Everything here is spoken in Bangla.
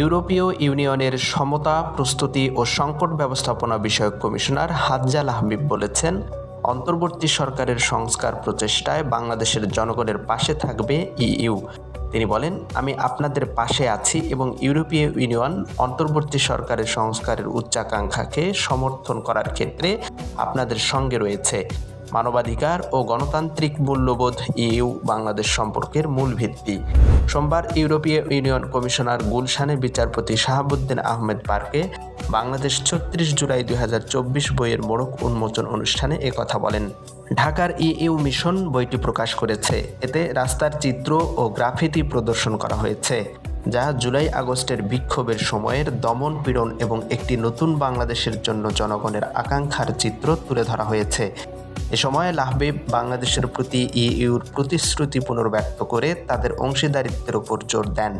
ইউরোপীয় ইউনিয়নের সমতা, প্রস্তুতি ও সংকট ব্যবস্থাপনা বিষয়ক কমিশনার হাজ্জাল হাবিব বলেছেন, অন্তর্বর্তী সরকারের সংস্কার প্রচেষ্টায় বাংলাদেশের জনগণের পাশে থাকবে ইইউ। তিনি বলেন, আমি আপনাদের পাশে আছি এবং ইউরোপীয় ইউনিয়ন অন্তর্বর্তী সরকারের সংস্কারের উচ্চাকাঙ্ক্ষাকে সমর্থন করার ক্ষেত্রে আপনাদের সঙ্গে রয়েছে। মানবাধিকার ও গণতান্ত্রিক মূল্যবোধ ইইউ বাংলাদেশ সম্পর্কের মূল ভিত্তি। সোমবার ইউরোপীয় ইউনিয়ন কমিশনার গুলশানে বিচারপতি শাহাবুদ্দিন আহমেদ পার্কে বাংলাদেশ ছত্রিশ জুলাই দু হাজার চব্বিশ বইয়ের মোড়ক উন্মোচন অনুষ্ঠানে একথা বলেন। ঢাকার ইইউ মিশন বইটি প্রকাশ করেছে। এতে রাস্তার চিত্র ও গ্রাফিতি প্রদর্শন করা হয়েছে, যা জুলাই আগস্টের বিক্ষোভের সময়ের দমন পীড়ন এবং একটি নতুন বাংলাদেশের জন্য জনগণের আকাঙ্ক্ষার চিত্র তুলে ধরা হয়েছে। এ সময় লাহবিব বাংলাদেশের প্রতি ইইউর প্রতিশ্রুতি পুনর্ব্যক্ত করে তাদের অংশীদারিত্বের উপর জোর দেন।